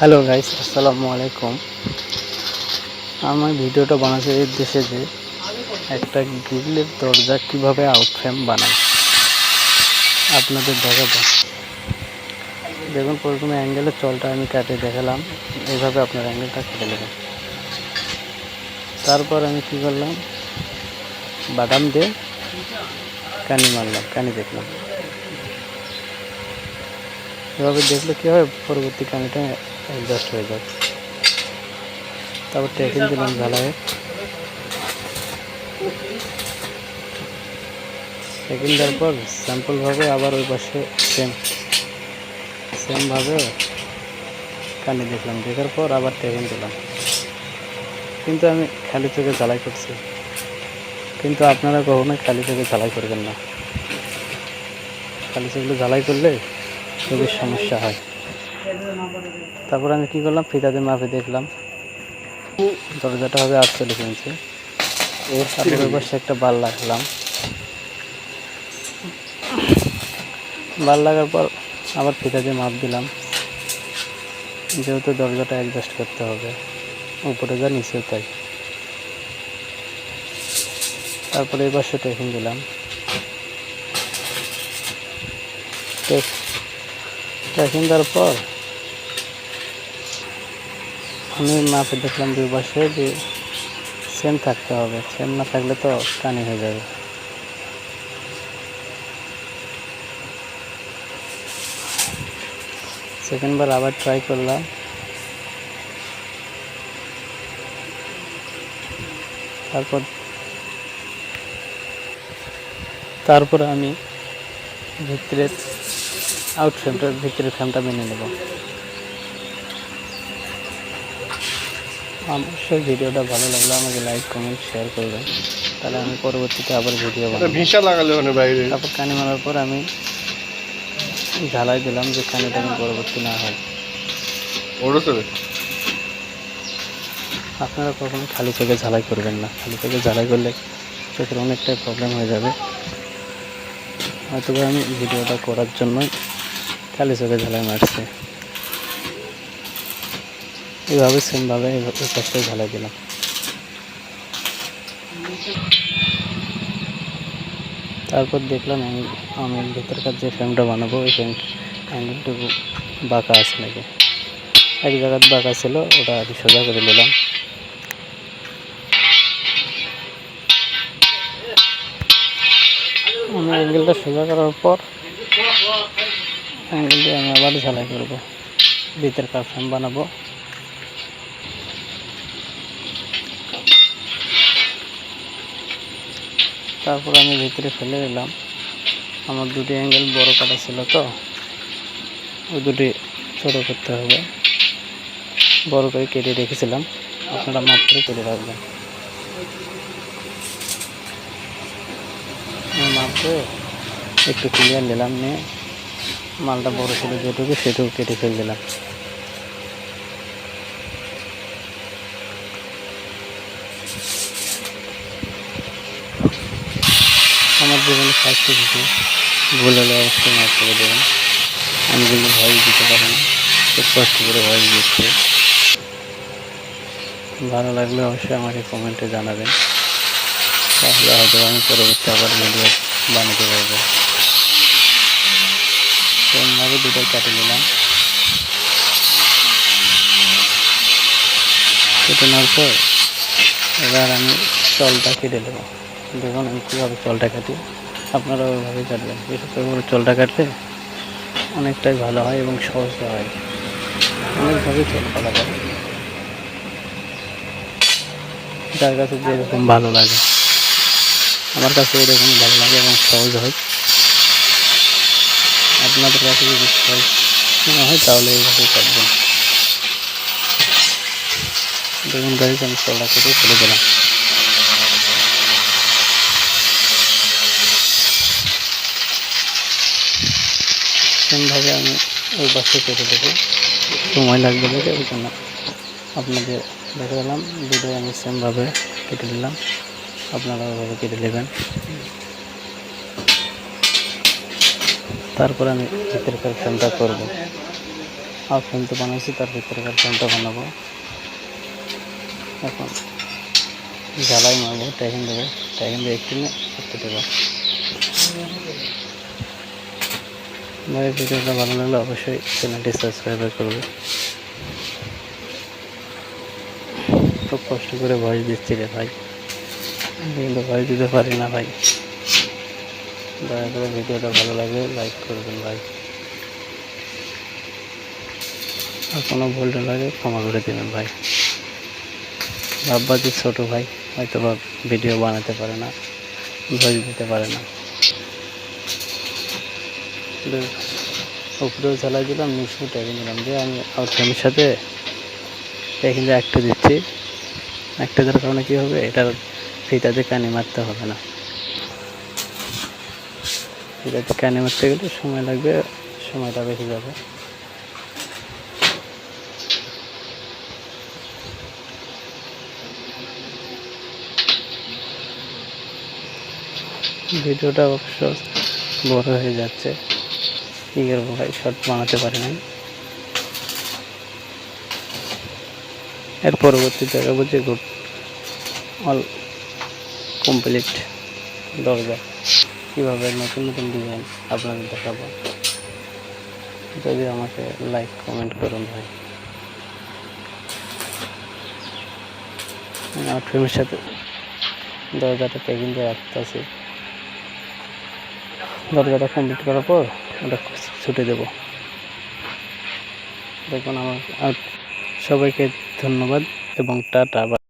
Hello guys আসসালামু আলাইকুম। আমার ভিডিওটা বানাতে উদ্দেশ্যে যে একটা গ্রিলের দরজা কীভাবে আউট ফ্রেম বানায় আপনাদের দেখাবো। দেখুন, প্রথমে অ্যাঙ্গেলের চলটা আমি কাটে দেখালাম। এইভাবে আপনার অ্যাঙ্গেলটা কেটে নেবেন তারপর আমি কী করলাম? বাদাম দিয়ে কানি মারলাম, কানি দেখলাম। এভাবে দেখলে কী হয়? পরবর্তী কানেটা অ্যাডজাস্ট হয়ে যাবে তারপর টেকিং দিলাম ঝালাইয়ে। টেকিং দেওয়ার পর স্যাম্পলভাবে আবার ওই পাশে সেম সেমভাবে কানে দেখলাম। দেখার পর আবার টেকিং দিলাম। কিন্তু আমি খালি চোখে ঝালাই করছি। কিন্তু আপনারা কখনোই খালি চোখে ঝালাই করবেন না। খালি চোখে ঝালাই করলে খুবই সমস্যা হয়। তারপর আমি কি করলাম? ফিতাতে মাপে দেখলাম। দরজাটা হবে আটচল্লিশ ইঞ্চি। তারপর ওই পাশে একটা বাল লাগলাম। বাল লাগার পর আবার ফিতাতে মাপ দিলাম। যেহেতু দরজাটা অ্যাডজাস্ট করতে হবে। উপরে যা নিচেও তাই। তারপরে এই পাশে টেকিং দিলাম। টেকিং দেওয়ার পর। আমি মাপে দেখলাম দুই পাশে যে সেম থাকতে হবে। সেম না থাকলে তো টানি হয়ে যাবে। সেকেন্ডবার আবার ট্রাই করলাম। তারপর তারপর আমি ভিতরের আউট ফ্রেমটা ভিতরের ফ্রেমটা মেনে নেব। অবশ্যই ভিডিওটা ভালো লাগল আমাকে লাইক কমেন্ট শেয়ার করবেন। তাহলে আমি পরবর্তীতে আবার ভিডিও বানাবো। ভিসা লাগালে বাইরে। তারপর কানি মারার পর আমি ঝালাই দিলাম যে কানিটা যেন পরবর্তী না হয়। আপনারা কখনো খালি চোখে ঝালাই করবেন না। খালি চোখে ঝালাই করলে চোখের অনেকটাই প্রবলেম হয়ে যাবে। হয়তোবা আমি ভিডিওটা করার জন্যই খালি চোখে ঝালাই মারছে। এইভাবে সেমভাবে এই পাশটাই ঝালাই দিলাম। তারপর দেখলাম আমি আমি ভিতরকার যে ফ্রেমটা বানাবো, ওই ফ্রেম অ্যাঙ্গেলটুকু বাঁকা আছে নাকি? এক জায়গায় বাঁকা ছিল, ওটা আমি সোজা করে নিলাম। অ্যাঙ্গেলটা সোজা করার পর অ্যাঙ্গেল দিয়ে আমি আবার ঝালাই করব। ভিতর কার ফ্রেম বানাবো। তারপর আমি ভিতরে ফেলে দিলাম। আমার দুটি অ্যাঙ্গেল বড় কাটা ছিল তো, ওই দুটি ছোটো করতে হবে। বড় করে কেটে রেখেছিলাম। আপনারা মাপ করে কেটে রাখবেন। মাপ দিয়ে একটু ক্লিয়ার নিলাম, নিয়ে মালটা বড় ছিল যেটুকু, সেটুকু কেটে ফেলে দিলাম আমার জীবনে ফার্স্ট ভিডিও ভুল হলে অবশ্যই মাফ করে দেবেন। আমি কিন্তু ভয়েস দিতে পারি না। খুব কষ্ট করে ভয়েস দিচ্ছে। ভালো লাগলে অবশ্যই আমাকে কমেন্টে জানাবেন। তাহলে হয়তো আমি পরবর্তী আবার ভিডিও বানাতে পারব। সেরকমভাবে দুটোই কাটে নিলাম। কেটে নেওয়ার পর এবার আমি চলটা কেটে নেব। দেখুন আমি কীভাবে চলটা কাটি। আপনারা ওইভাবে কাটবেন। বিশেষ করে চলটা কাটলে অনেকটাই ভালো হয় এবং সহজ হয়। অনেকভাবে চল কাটা যায়। যার কাছে যেরকম ভালো লাগে। আমার কাছে এরকম ভালো লাগে এবং সহজ হয়। আপনাদের কাছে যদি মনে হয় তাহলে এইভাবে কাটবেন দেখুন গাড়ি আমি চলটা কেটে ফেলে দিলাম। সেমভাবে আমি ওই পাশে কেটে দেবো। সময় লাগবে দেখে, ওই জন্য আপনাদের দেখে দিলাম ভিডিও আমি সেমভাবে কেটে দিলাম। আপনারা ওইভাবে কেটে নেবেন। তারপর আমি ভিতরকার ফ্রেমটা করব। ফ্রেম তো বানাইছি, তার ভিতরেকার ফ্রেমটা বানাবো। এখন জ্বালাই মারবো, ট্যাগিং দেবো, ট্যাগিং দিয়ে একটু নিয়ে একটু দেবো। ভাই ভিডিওটা ভালো লাগলে অবশ্যই চ্যানেলটি সাবস্ক্রাইব করবে। খুব কষ্ট করে ভয়েস দিচ্ছি রে ভাই। কিন্তু ভয়েস দিতে পারি না ভাই। দয়া করে ভিডিওটা ভালো লাগলে লাইক করবেন ভাই। আর কোনো ভুল লাগে ক্ষমা করে দেবেন ভাই। ভাববাজি ছোটো ভাই হয়তো বা ভিডিও বানাতে পারে না ভয়েস দিতে পারে না। উপরেও চালাই দিলাম, নিচেও ট্যাগে নিলাম। যে আমি আমার ফ্যামিলির সাথে এখানে একটা দিচ্ছি। একটা দেওয়ার কারণে কী হবে? এটার ফিতাতে কানি মারতে হবে না। ফিতাতে কানি মারতে গেলে সময় লাগবে, সময়টা বেশি যাবে। ভিডিওটা অবশ্য বড় হয়ে যাচ্ছে। কী করব ভাই শর্ট বানাতে পারি নাই। এর পরবর্তী জায়গা বলছে গুড অল কমপ্লিট দরজা। কীভাবে নতুন নতুন ডিজাইন আপনাদের দেখাবো, যদি আমাকে লাইক কমেন্ট করুন ভাই। ফ্রেমের সাথে দরজাটা প্যাকিং দিয়ে রাখতেছি। দরজাটা কমপ্লিট করার পর ওটা ছুটে দেবো। দেখুন আমার সবাইকে ধন্যবাদ এবং টাটা